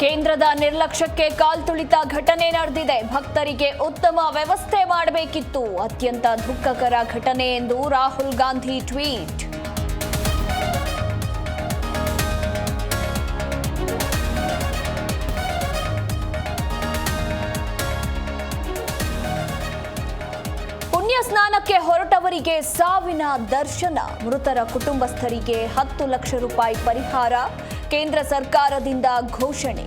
ಕೇಂದ್ರದ ನಿರ್ಲಕ್ಷ್ಯಕ್ಕೆ ಕಾಲ್ತುಳಿತ ಘಟನೆ ನಡೆದಿದೆ. ಭಕ್ತರಿಗೆ ಉತ್ತಮ ವ್ಯವಸ್ಥೆ ಮಾಡಬೇಕಿತ್ತು. ಅತ್ಯಂತ ದುಃಖಕರ ಘಟನೆ ಎಂದು ರಾಹುಲ್ ಗಾಂಧಿ ಟ್ವೀಟ್. ಪುಣ್ಯ ಸ್ನಾನಕ್ಕೆ ಹೊರಟವರಿಗೆ ಸಾವಿನ ದರ್ಶನ. ಮೃತರ ಕುಟುಂಬಸ್ಥರಿಗೆ ಹತ್ತು ಲಕ್ಷ ರೂಪಾಯಿ ಪರಿಹಾರ. ಕೇಂದ್ರ ಸರ್ಕಾರದಿಂದ ಘೋಷಣೆ.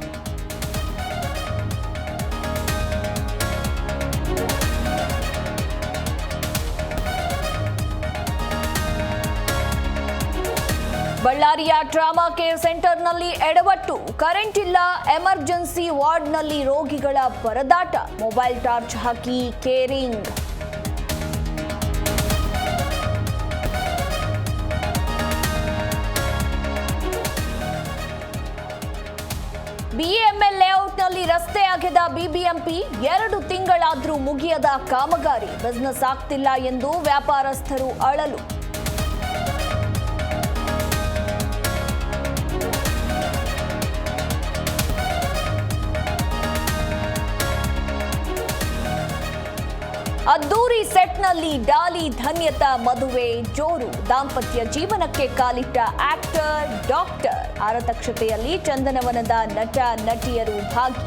ಬಳ್ಳಾರಿಯ ಟ್ರಾಮಾ ಕೇರ್ ಸೆಂಟರ್ನಲ್ಲಿ ಎಡವಟ್ಟು ಕರೆಂಟ್ ಇಲ್ಲ ಎಮರ್ಜೆನ್ಸಿ ವಾರ್ಡ್ನಲ್ಲಿ ರೋಗಿಗಳ ಪರದಾಟ, ಮೊಬೈಲ್ ಟಾರ್ಚ್ ಹಾಕಿ ಕೇರಿಂಗ್. ಬಿಎಂಎಲ್ ಲೇಔಟ್ನಲ್ಲಿ ರಸ್ತೆ ಅಗೆದ ಬಿಬಿಎಂಪಿ ಎರಡು ತಿಂಗಳಾದರೂ ಮುಗಿಯದ ಕಾಮಗಾರಿ ಬಿಸ್ನೆಸ್ ಆಗ್ತಿಲ್ಲ ಎಂದು ವ್ಯಾಪಾರಸ್ಥರು ಅಳಲು. ಅದ್ದೂರಿ ಸೆಟ್ನಲ್ಲಿ ಡಾಲಿ ಧನ್ಯತಾ ಮದುವೆ ಜೋರು. ದಾಂಪತ್ಯ ಜೀವನಕ್ಕೆ ಕಾಲಿಟ್ಟ ಆಕ್ಟರ್ ಡಾಕ್ಟರ್. ಆರತಕ್ಷತೆಯಲ್ಲಿ ಚಂದನವನದ ನಟ, ನಟಿಯರು ಭಾಗಿ